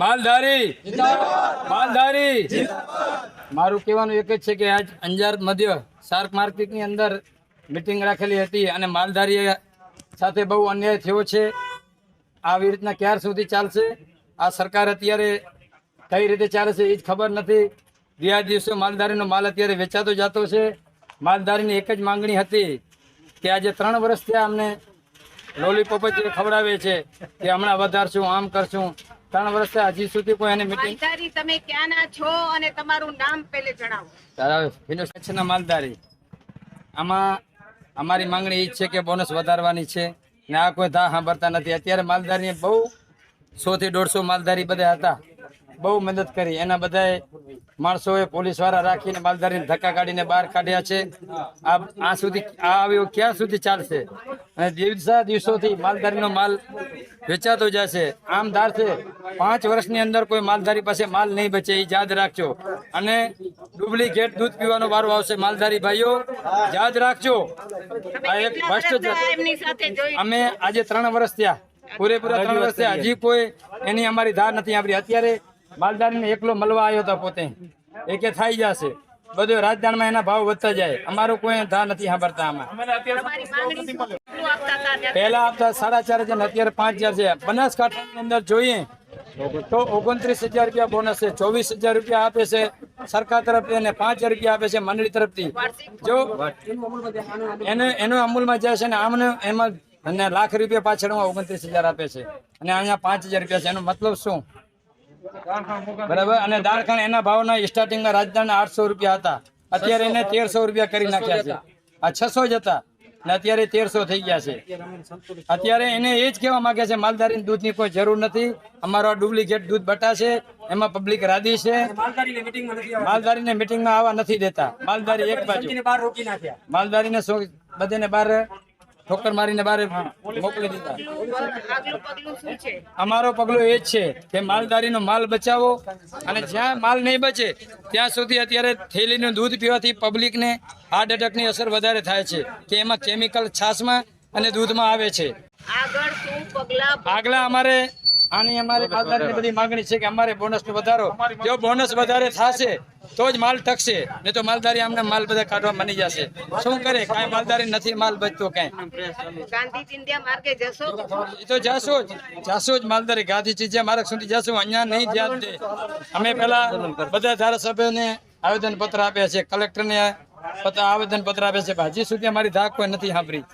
માલધારી. માલધારી. મારું કહેવાનું એક જ છે કે આજ અંજાર મધ્ય શાર્ક માર્કેટની અંદર મિટિંગ રાખેલી હતી અને માલધારી સાથે બહુ અન્યાય થયો છે. આવી રીતના ક્યાર સુધી ચાલશે? આ સરકાર અત્યારે કઈ રીતે ચાલે છે એ જ ખબર નથી. ગયા દિવસે માલધારીનો માલ અત્યારે વેચાતો જતો છે. માલધારીની એક જ માંગણી હતી કે આજે ત્રણ વર્ષ થયા અમને લોલીપોપ જ ખવડાવે છે. કે હમણાં વધારશું આમ કરશું. ત્રણ વર્ષ હજી સુધી કોઈ એની મિટિંગ માલધારી તમે ક્યાંના છો અને તમારું નામ પેલે જણાવો. કચ્છના માલધારી. આમાં અમારી માંગણી એ છે કે બોનસ વધારવાની છે ને આ કોઈ ધા સાંભળતા નથી. અત્યારે માલધારી બહુ સો થી દોઢસો માલધારી બધા હતા. બહુ મદદ કરી. એના બધાએ માણસોએ પોલીસવાળા રાખીને માલધારીને ધક્કા કાઢીને બહાર કાઢ્યા છે. આ આ સુધી આ આવ્યો ક્યાં સુધી ચાલશે? અને દિવસા દિવસોથી માલધારીનો માલ વેચાતો જશે. આમ ધારશે પાંચ વર્ષની અંદર કોઈ માલધારી પાસે માલ નહીં બચે એ યાદ રાખજો. અને ડુપ્લિકેટ દૂધ પીવાનો વારો આવશે. માલધારી ભાઈઓ યાદ રાખજો. આ એક ભ્રષ્ટાચાર અમે આજે ત્રણ વર્ષ થયા. પૂરેપૂરા ત્રણ વર્ષ થયા. હજી કોઈ એની અમારી ધાર નથી આપણી અત્યારે માલધારીને એકલો મળવા આવ્યો હતો પોતે. એ કે થઈ જશે. બધું રાજધાનમાં એના ભાવ વધતા જાય. અમારો કોઈ ધા નથી સાંભળતા આમાં. પહેલા આપતા સાડા ચાર હજાર અત્યારે પાંચ હજાર છે. બનાસકાંઠાની અંદર જોઈએ તો ઓગણત્રીસ હજાર રૂપિયા બોનસ છે. ચોવીસ હજાર રૂપિયા આપે છે. સરકાર તરફથી અને પાંચ હજાર રૂપિયા આપે છે મંડળી તરફથી. જો એને એનો અમૂલમાં જાય છે ને આમને એમાં અને લાખ રૂપિયા પાછળમાં ઓગણત્રીસ હજાર આપે છે. અને અહીંયા પાંચ હજાર રૂપિયા છે. એનો મતલબ શું? બરાબર? અને દાણખાણ એના ભાવના સ્ટાર્ટિંગમાં રાજધાનના આઠસો રૂપિયા હતા. અત્યારે એને તેરસો રૂપિયા કરી નાખ્યા છે. આ છસો જ હતા. ને અત્યારે તેરસો થઈ ગયા છે. અત્યારે એને એ જ કહેવા માંગે છે માલધારી દૂધની કોઈ જરૂર નથી. અમારો ડુપ્લિકેટ દૂધ બટા છે. એમાં પબ્લિક રાધી છે. માલધારીને મિટિંગમાં આવવા નથી દેતા. માલધારી એક બાજુ. માલધારીને બધાને બહાર ઠોકર મારીને બહાર મોકલી દીધા. આગલું પગલું શું છે અમારો પગલું એ જ છે કે માલધારીનો માલ બચાવો અને જ્યાં માલ નહીં બચે ત્યાં સુધી અત્યારે થેલીનું દૂધ પીવાથી પબ્લિકને હાર્ટ એટેકની અસર વધારે થાય છે કે એમાં કેમિકલ છાશમાં અને દૂધમાં આવે છે. આગળ આગલા અમારે આની અમારી માલધારીની બધી માંગણી છે કે અમારે બોનસનો વધારો. જો બોનસ વધારે થશે તો જ માલ ટકશે નહીં તો માલધારી અમને માલ બધા કાઢવા મની જશે. શું કરે? કાંઈ માલધારી નથી માલ બચતો કાંઈ તો જાશો જ. જાશો જ માલધારી. ગાંધીજી ચીજે માર્ગ સુધી જશો. અહીંયા નહીં દે. અમે પેલા બધા ધારાસભ્યોને આવેદન પત્ર આપ્યા છે. કલેક્ટરને આવેદન પત્ર આપ્યા છે. હજી સુધી અમારી ધાક કોઈ નથી સાંભળી.